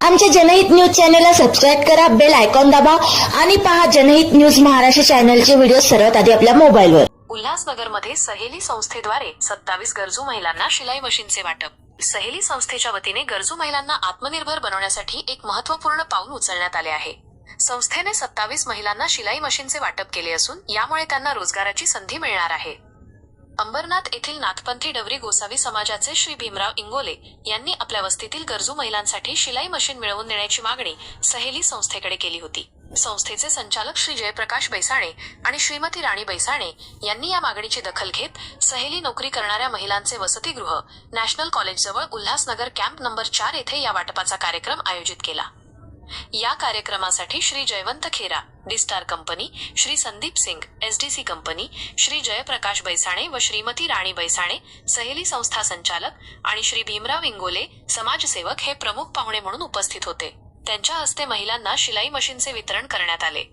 आमच्या जनहित न्यूज चॅनलला सबस्क्राईब करा बेल आयकॉन दाबा आणि पहा जनहित न्यूज महाराष्ट्र चॅनलचे व्हिडिओ सर्वात आधी आपल्या मोबाईलवर. उल्हासनगरमध्ये सहेली संस्थेद्वारे सत्तावीस गरजू महिलांना शिलाई मशीनचे वाटप. सहेली संस्थेच्या वतीने गरजू महिलांना आत्मनिर्भर बनवण्यासाठी एक महत्त्वपूर्ण पाऊल उचलण्यात आले आहे. संस्थेने सत्तावीस महिलांना शिलाई मशीनचे वाटप केले असून यामुळे त्यांना रोजगाराची संधी मिळणार आहे. अंबरनाथ येथील नाथपंथी डवरी गोसावी समाजाचे श्री भीमराव इंगोले यांनी आपल्या वस्तीतील गरजू महिलांसाठी शिलाई मशीन मिळवून देण्याची मागणी सहेली संस्थेकडे केली होती. संस्थेचे संचालक श्री जयप्रकाश बैसाणे आणि श्रीमती राणी बैसाणे यांनी या मागणीची दखल घेत सहेली नोकरी करणाऱ्या महिलांचे वसतिगृह नॅशनल कॉलेजजवळ उल्हासनगर कॅम्प नंबर चार येथे या वाटपाचा कार्यक्रम आयोजित केला. या कार्यक्रमासाठी Shri Jaywant Khera डिस्टार company Shri Sandeep Singh SDC company Shri Jayprakash Baisane व श्रीमती राणी बैसाणे सहेली संस्था संचालक आणि श्री भीमराव इंगोले समाजसेवक हे प्रमुख पाहुणे म्हणून उपस्थित होते. त्यांच्या हस्ते महिलांना शिलाई मशीनचे वितरण करण्यात आले.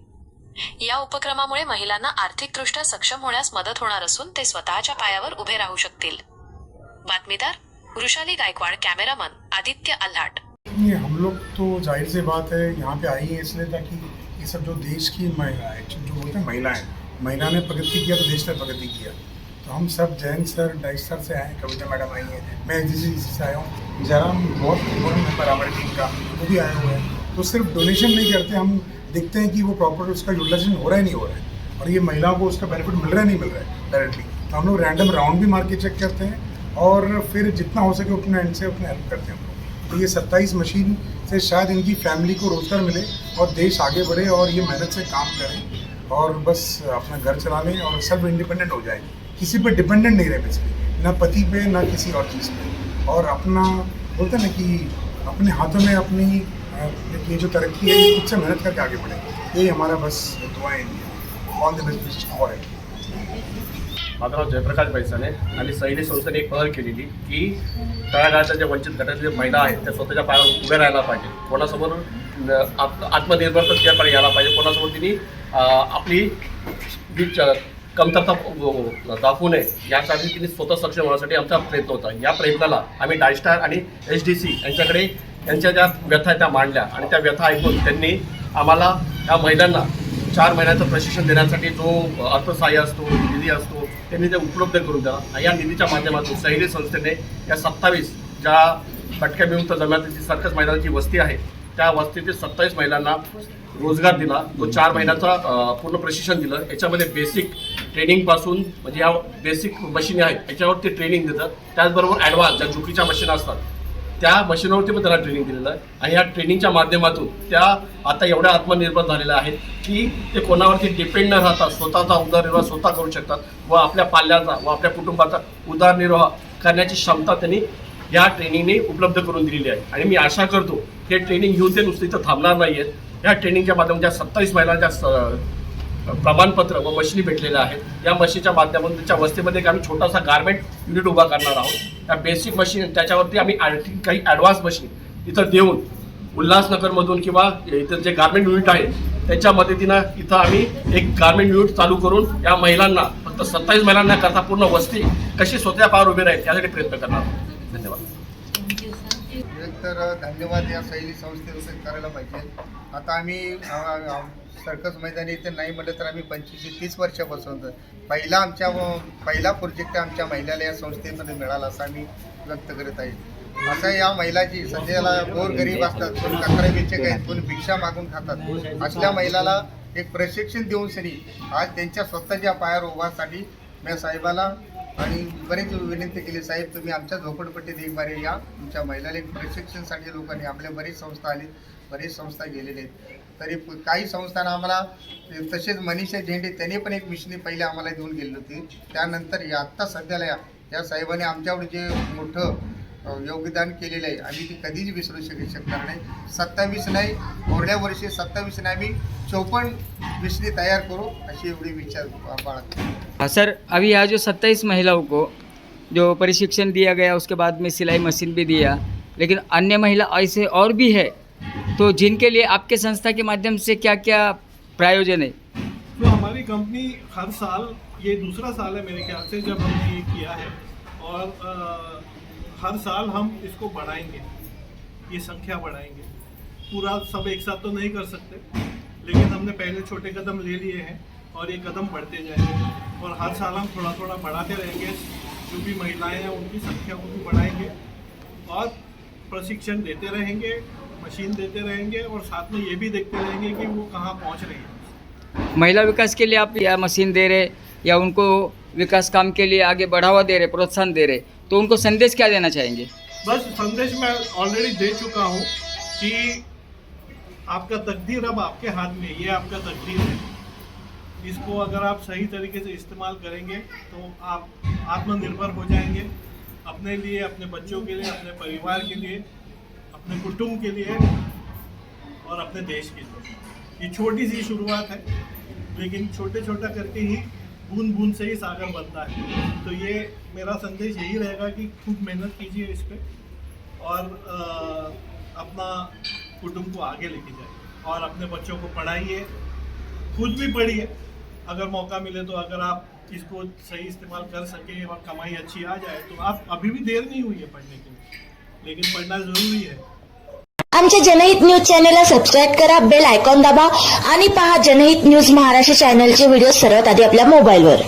या उपक्रमामुळे महिलांना आर्थिकदृष्ट्या सक्षम होण्यास मदत होणार असून ते स्वतःच्या पायावर उभे राहू शकतील. बातमीदार वृषाली गायकवाड कॅमेरामन आदित्य आल्हाट नहीं, हम लोग तो ज़ाहिर सी बात है, यहाँ पे आई है इसलिए ताकि ये सब जो देश की महिला जो बोलते हैं महिलाएँ महिला ने प्रगति किया तो देश ने प्रगति किया। तो हम सब जैन सर, डाइस सर से आए, कविता मैडम आई है, मैं एस से आया हूँ। जयराम बहुत इम्पोर्टेंट मेंबर हमारी टीम का, वो भी आए हुए हैं। तो सिर्फ़ डोनेशन नहीं करते, हम देखते हैं कि वो प्रॉपर उसका यूटिलाइजेशन हो रहा है, नहीं हो रहा है। और ये महिलाओं को उसका बेनिफिट मिल रहा है, नहीं मिल रहा है डायरेक्टली तो हम लोग रैंडम राउंड भी मार के चेक करते हैं और फिर जितना हो सके उतना एंड से अपने हेल्प करते हैं। तो ये सत्ताईस मशीन से शायद इनकी फैमिली को रोज़गार मिले और देश आगे बढ़े और ये मेहनत से काम करें और बस अपना घर चला लें और सेल्फ इंडिपेंडेंट हो जाए। किसी पर डिपेंडेंट नहीं रहे बेसिकली ना पति पे, ना किसी और चीज़ पे। और अपना, बोलते हैं ना कि अपने हाथों में अपनी ये जो तरक्की है खुद से मेहनत करके आगे बढ़े। यही हमारा बस दुआएँ all the best for it माझं नाव जयप्रकाश बैसाने आणि सैनी संस्थेने एक पहल केलेली की तळागाळाच्या ज्या वंचित गटातल्या महिला आहेत त्या स्वतःच्या पायावर उभे राहायला पाहिजे. कोणासमोर आत्मनिर्भर त्यापणे यायला पाहिजे. कोणासमोर तिने आपली जी च- कमतरता दाखवू नये यासाठी तिने स्वतः सक्षम होण्यासाठी आमचा प्रयत्न होता. या प्रयत्नाला आम्ही डायस्टार आणि एच डी सी यांच्याकडे यांच्या ज्या व्यथा त्या मांडल्या आणि त्या व्यथा ऐकून त्यांनी आम्हाला या महिलांना चार महिन्याचं प्रशिक्षण देण्यासाठी जो अर्थसहाय्य असतो निधी असतो त्यांनी ते उपलब्ध करून द्या या निधीच्या माध्यमातून सहिली संस्थेने या सत्तावीस ज्या भटक्या विमुक्त जमातीची सर्कस महिलांची वस्ती आहे त्या वस्तीतील सत्तावीस महिलांना रोजगार दिला. तो चार महिन्याचा पूर्ण प्रशिक्षण दिलं. याच्यामध्ये बेसिक ट्रेनिंगपासून म्हणजे या बेसिक मशीनी आहेत याच्यावरती ट्रेनिंग देतात. त्याचबरोबर ॲडव्हान्स ज्या चुकीच्या मशीन असतात त्या मशीनवरती पण त्याला ट्रेनिंग दिलेलं आहे. आणि या ट्रेनिंगच्या माध्यमातून त्या आता एवढ्या आत्मनिर्भर झालेल्या आहेत की ते कोणावरती डिपेंड न राहता स्वतःचा उदरनिर्वाह स्वतः करू शकतात व आपल्या पाल्याचा व आपल्या कुटुंबाचा उदरनिर्वाह करण्याची क्षमता त्यांनी या ट्रेनिंगने उपलब्ध करून दिलेली आहे. आणि मी आशा करतो हे ट्रेनिंग घेऊन ते नुसती इथं थांबणार नाही आहेत या ट्रेनिंगच्या माध्यमात ज्या सत्तावीस महिलांच्या स- प्रमाणपत्र व मशीनी भेटलेल्या आहेत. या मशीनच्या माध्यमातून त्याच्या वस्तीमध्ये एक आम्ही छोटासा गार्मेंट युनिट उभा करणार आहोत. त्या बेसिक मशीन त्याच्यावरती आम्ही आणखी काही ॲडव्हान्स मशीन इथं देऊन उल्हासनगरमधून किंवा इथं जे गार्मेंट युनिट आहे त्याच्या मदतीनं इथं आम्ही एक गार्मेंट युनिट चालू करून या महिलांना फक्त सत्तावीस महिलांना करता पूर्ण वस्ती कशी स्वतः पावर उभी राहील यासाठी प्रयत्न करणार आहोत. धन्यवाद. तर धन्यवाद या शैली संस्थेचं करायला पाहिजे. आता आम्ही सर्कस मैदानी इथे नाही म्हटलं तर आम्ही पंचवीस तीस वर्षापासून पहिला आमच्या पहिला प्रोजेक्ट आमच्या महिलाला या संस्थेमध्ये मिळाला असं आम्ही व्यक्त करत आहे. असं या महिलाची सध्याला गोर गरीब असतात कोणी कचरा वेचक आहेत कोणी भिक्षा मागून खातात. असल्या महिलाला एक प्रशिक्षण देऊन सरी आज त्यांच्या स्वतःच्या पायावर उभासाठी मी साहेबाला आणि बरेच विनंती केली. साहेब तुम्ही आमच्या झोपडपट्टीत एक बारे या. तुमच्या महिलाला प्रशिक्षणसाठी लोकांनी आपल्या बरेच संस्था आली बरेच संस्था गेलेले आहेत. तरी काही संस्थांना आम्हाला तसेच मनीषा झेंडे त्यांनी पण एक मिशनी पहिले आम्हाला देऊन गेली होती. त्यानंतर या आत्ता सध्याला या या साहेबांनी आमच्यावर जे मोठं योगदान केलेलं आहे आम्ही ते कधीच विसरू शकू शकणार नाही. सत्तावीस नाही थोड्या वर्षी सत्तावीस नाही आम्ही चौपन्न मिशनी तयार करू अशी एवढी विचार बाळगतो. सर अभी यहाँ जो सत्ताईस महिलाओं को जो प्रशिक्षण दिया गया उसके बाद में सिलाई मशीन भी दिया लेकिन अन्य महिला ऐसे और भी है तो जिनके लिए आपके संस्था के माध्यम से क्या क्या प्रायोजन है? तो हमारी कंपनी हर साल ये दूसरा साल है मेरे ख्याल से जब हमने ये किया है और अ, हर साल हम इसको बढ़ाएँगे ये संख्या बढ़ाएँगे। पूरा सब एक साथ तो नहीं कर सकते लेकिन हमने पहले छोटे कदम ले लिए हैं। और ये कदम बढ़ते जाएँगे। और हर साल हम थोड़ा थोड़ा बढ़ाते रहेंगे। जो भी महिलाएँ हैं उनकी संख्या को भी बढ़ाएँगे। और प्रशिक्षण देते रहेंगे मशीन देते रहेंगे और साथ में ये भी देखते रहेंगे कि वो कहाँ पहुँच रही है। महिला विकास के लिए आप या मशीन दे रहे या उनको विकास काम के लिए आगे बढ़ावा दे रहे प्रोत्साहन दे रहे तो उनको संदेश क्या देना चाहेंगे? बस संदेश मैं ऑलरेडी दे चुका हूँ कि आपका तकदीर अब आपके हाथ में ये आपका तकदीर है। इसको अगर आप सही तरीके से इस्तेमाल करेंगे तो आप आत्मनिर्भर हो जाएँगे। अपने लिए अपने बच्चों के लिए अपने परिवार के लिए अपने कुटुंब के लिए और अपने देश के लिए। ये छोटी सी शुरुआत है लेकिन छोटे छोटा करके ही बूंद बूंद से ही सागर बनता है। तो ये मेरा संदेश यही रहेगा कि खूब मेहनत कीजिए इस पर और अ, अपना कुटुंब को आगे लेके जाइए और अपने बच्चों को पढ़ाइए खुद भी पढ़िए अगर मौका मिले तो अगर आप इसको सही इस्तेमाल कर सके और कमाई अच्छी आ जाए तो आप अभी भी देर नहीं हुई है पढ़ने के। लिए लेकिन पढ़ना ज़रूरी है। आमच्या जनहित न्यूज़ चॅनेलला सबस्क्राईब करा बेल आयकॉन दाबा आणि पहा जनहित न्यूज़ महाराष्ट्र चॅनलचे व्हिडिओ सर्वात आधी आपल्या मोबाईलवर